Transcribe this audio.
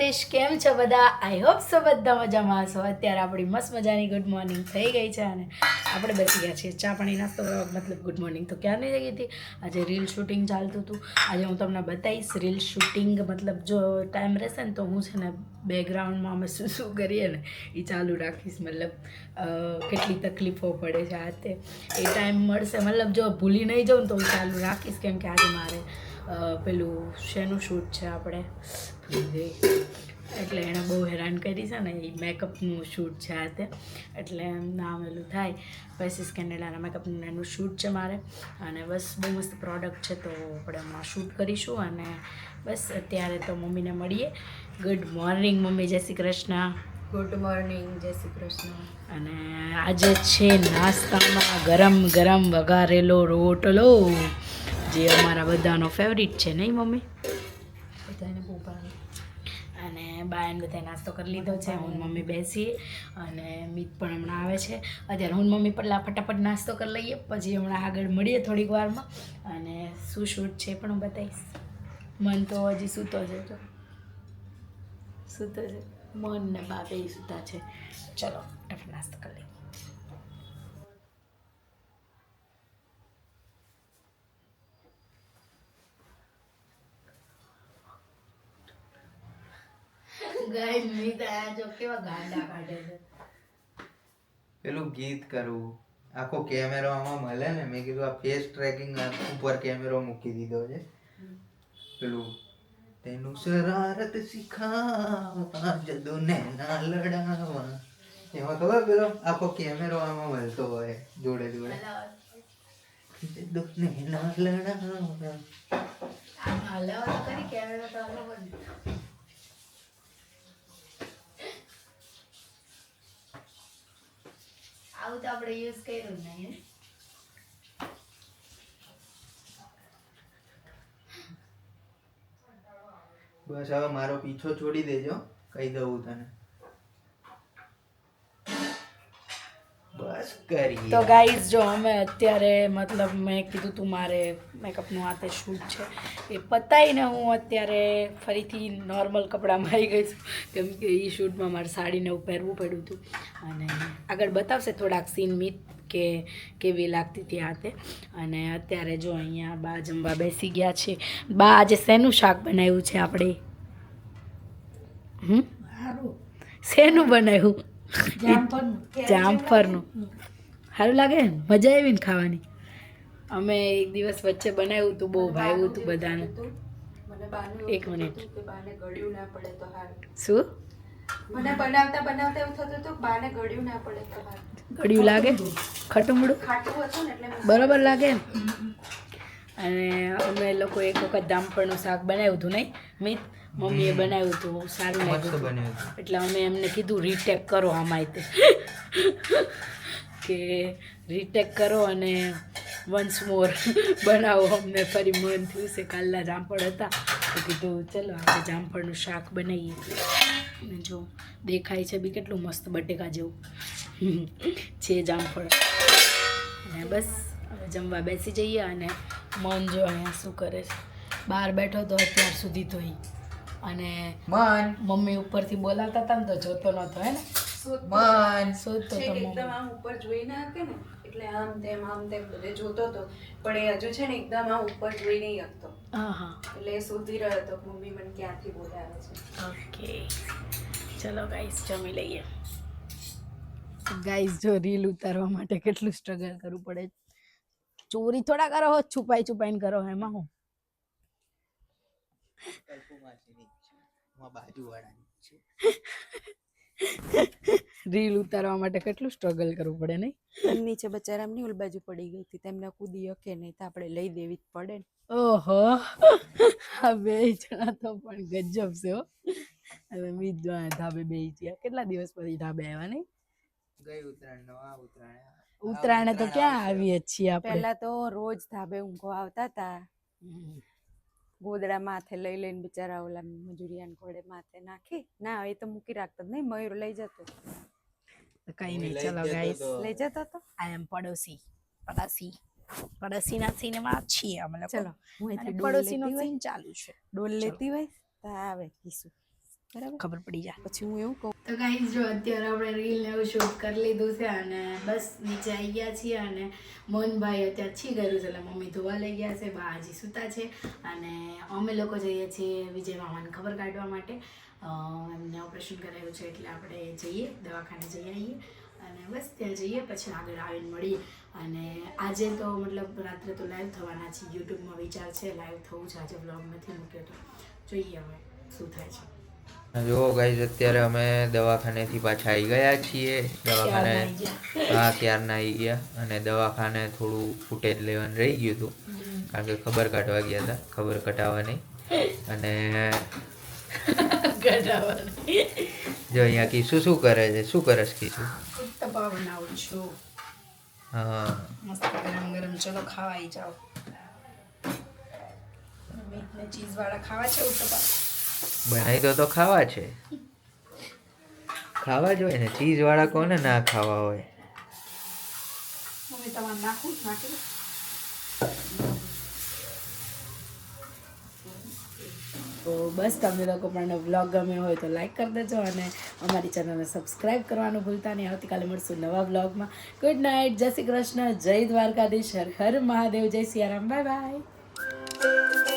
ગાઈશ કેમ છો બધા? આઈ હોપ સો બધા મજામાં છો અત્યારે આપણી મસ્ત મજાની ગુડ મોર્નિંગ થઈ ગઈ છે અને આપણે બેસી ગયા છીએ. ચા પાણી, નાસ્તો કરવા, મતલબ ગુડ મોર્નિંગ તો ક્યાં નહીં ગઈ હતી? આજે રીલ શૂટિંગ ચાલતું હતું. આજે હું તમને બતાવીશ રીલ શૂટિંગ મતલબ જો ટાઈમ રહેશે ને તો હું છે ને બેકગ્રાઉન્ડમાં અમે શું શું કરીએ ને એ ચાલુ રાખીશ. મતલબ કેટલી તકલીફો પડે છે આ તે. એ ટાઈમ મળશે. મતલબ જો ભૂલી નહીં જાઉં તો હું ચાલુ રાખીશ. કેમ કે આજે મારે પેલું શેનું શૂટ છે આપણે? ગઈ. એટલે એણે બહુ હેરાન કરી છે ને એ મેકઅપનું શૂટ છે આ તે. એટલે એમ નામ થાય. પછી કેનેડાના મેકઅપનું એનું શૂટ છે મારે. અને બસ બહુ મસ્ત પ્રોડક્ટ છે તો આપણે હમણાં શૂટ કરીશું અને બસ અત્યારે તો મમ્મીને મળીએ. Good morning mummy. જય શ્રી કૃષ્ણ. ગુડ મોર્નિંગ જય શ્રી કૃષ્ણ. અને આજે છે નાસ્તામાં ગરમ ગરમ વઘારેલો રોટલો. જે અમારા બધાનો ફેવરિટ છે નહીં મમ્મી બધાને બહુ ભાવે અને બાયન બધાએ નાસ્તો કરી લીધો છે હું મમ્મી બેસીએ અને મીત પણ હમણાં આવે છે. અત્યારે હું મમ્મી પહેલાં ફટાફટ નાસ્તો કરી લઈએ પછી હમણાં આગળ મળીએ થોડીક વારમાં. અને શું શૂટ છે પણ હું બતાવીશ. મન તો હજી સૂતો છે તો સૂતો છે. મન ને બાપે સૂતા છે. ચલો ફટાફટ નાસ્તો કરી લઈએ. ગાય મીત આયા જો કેવા ગાંડા કાઢે છે. પેલું ગીત કરવું આખો કેમેરો આમાં મળે ને? મેં કીધું આ ફેસ ટ્રેકિંગ ઉપર કેમેરો મૂકી દીધો છે. પેલું તેનું શરારત શીખાવા જદો ના લડાવા એમાં ખબર પેલો? આખો કેમેરો આમાં મળતો હોય જોડે જોડે. જદો ના લડાવા આમ હલાવો તો કરી કેમેરો તો હલાવો ને. આવું તો આપણે યુઝ કર્યું નહીં? બસ હવે મારો પીછો છોડી દેજો કહી દઉં તને બસ કરી તો ગાઈઝ જો અમે અત્યારે મતલબ મેં કીધું તું મારે મેકઅપનું આ તે શૂટ છે એ પતાવીને હું અત્યારે ફરીથી નોર્મલ કપડામાં આવી ગઈ છું. કેમ કે એ શૂટમાં મારે સાડીને એવું પહેરવું પડ્યું હતું. અને આગળ બતાવશે થોડાક સીન મીત કે કેવી લાગતી હતી આ તે. અને અત્યારે જો અહીંયા બા જમવા બેસી ગયા છે. બા આજે શેનું શાક બનાવ્યું છે આપણે? હમ? શેનું બનાવ્યું? જામફળનું. સારું લાગે. મજા આવી ને ખાવાની. અમે એક દિવસ વચ્ચે બનાવ્યું હતું બહુ ભાવ્યું હતું બધાને. એક મિનિટ. શું? મને બનાવતા બનાવતા એવું થતું હતું બાને ગળ્યું ના પડે તો ગળ્યું લાગે? ખટુમડું બરોબર લાગે અને અમે લોકો એક વખત જામફળનું શાક બનાવ્યું હતું નહીં? મિત મમ્મીએ બનાવ્યું હતું બહુ સારું લાગ્યું. એટલે અમે એમને કીધું રીટેક કરો આમાંય તે. કે રીટેક કરો અને વન્સ મોર બનાવો. અમને ફરી મન થયું છે કાલના જામફળ હતા. તો કીધું ચલો આપણે જામફળનું શાક બનાવીએ. અને જો દેખાય છે બી કેટલું મસ્ત બટેકા જેવું છે જામફળ. અને બસ હવે જમવા બેસી જઈએ અને મન જો અહીંયા શું કરે છે. બહાર બેઠો તો અત્યાર સુધી તો અને મન. મમ્મી ઉપરથી બોલાવતા હતા ને તો જોતો નહોતો હે ને? મન. શોધતો છેક તો એકદમ આમ ઉપર જોઈ ના શકે ને? એટલે આમ તેમ આમ તેમ બધે જોતો હતો પણ એ હજુ છે ને એકદમ આમ ઉપર જોઈ નહીં શકતો હા હા. એટલે સુધી શોધી રહ્યો હતો મમ્મી મને ક્યાંથી બોલાવે છે. ઓકે. ચલો ગાઈસ જમી લઈએ. ગાઈસ જો રીલ ઉતારવા માટે કેટલું સ્ટ્રગલ કરવું પડે. ચોરી થોડા કરો હો છુપાઈ છુપાઈને કરો એમાં હું? બાજુવાળાની રીલ ઉતારવા માટે કેટલું સ્ટ્રગલ કરવું પડે નહીં? નીચે બચારા એમની ઓલ બાજુ પડી ગઈ હતી તેમને કૂદી શકે નહીં તો આપણે લઈ દેવી જ પડે ને. ઓહો આ બે જણા તો પણ ગજબ છે હો. હવે મીત ધાબે બે ગયા. કેટલા દિવસ પછી ધાબે આવ્યા નહીં? ગઈ ઉત્તરાયણ નો આ ઉત્તરાયણ ઉત્તરાયણે તો ક્યાં આવીએ છીએ આપણે? પહેલા તો રોજ ધાબે ઊંઘો આવતા હતા. ગોદડા માથે લઈ લઈને બિચારા ઓલા મજૂરિયાન ઘોડે માથે નાખી. ના એ તો મૂકી રાખતો નહીં મયુર લઈ જતો. કઈ નહીં ચલો ગાઈસ લઈ જતો તો? આઈ એમ પડોશી પડોશી પડોશીના સિનેમા છીએ અમે લોકો. ચલો હું પડોશીનો હોય. સીન ચાલુ છે. ડોલ લેતી હોય? તો આવે કીશું. બરાબર? ખબર પડી જાય. પછી હું એવું કહું. તો કાંઈ જો અત્યારે આપણે રીલ ને એવું શૂટ કરી લીધું છે અને બસ નીચે આવી ગયા છીએ અને મોહનભાઈ અત્યારે છી ગયું છે એટલે મમ્મી ધોવા લઈ ગયા છે બા હજી સૂતા છે અને અમે લોકો જઈએ છીએ વિજય મામાને ખબર કાઢવા માટે. એમને ઓપરેશન કરાવ્યું છે એટલે આપણે જઈએ દવાખાને જઈ આવીએ અને બસ ત્યાં જઈએ પછી આગળ આવીને મળીએ. અને આજે તો મતલબ રાત્રે તો લાઈવ થવાના છે યુટ્યુબમાં વિચાર છે લાઈવ થવું છે આજે બ્લોગ નથી મૂક્યો તો. જોઈએ હવે શું થાય છે. જો ગાઈઝ અત્યારે અમે દવાખાનેથી પાછા આવી ગયા છીએ. દવાખાને હા ક્યારના આવી ગયા. અને દવાખાને થોડું ફૂટેજ લેવાનું રહી ગયું હતું. કારણ કે ખબર કાઢવા ગયા હતા. ખબર કટાવવાની અને જો અહીંયા કીશું શું કરે છે? શું કરસ કીશું ઉત્તપા બનાવું છું. હા. મસ્ત ગરમ ગરમ. ચલો ખાવા જાઓ. મીટ ને ચીઝ વાળા ખાવા છે ઉત્તપા? બનાવી તો તો ખાવા છે. ખાવા જ હોય ને ચીઝ વાળા કોને ના ખાવા હોય. તો બસ તમને લોકો પણ વ્લોગ ગમ્યો હોય તો લાઈક કરી દેજો અને અમારી ચેનલને સબસ્ક્રાઈબ કરવાનું ભૂલતા નહીં. આવતીકાલે મળશું નવા વ્લોગમાં. ગુડ નાઇટ જય શ્રી કૃષ્ણ. જય દ્વારકાધીશ. હર હર મહાદેવ. જય સિયારામ. Bye bye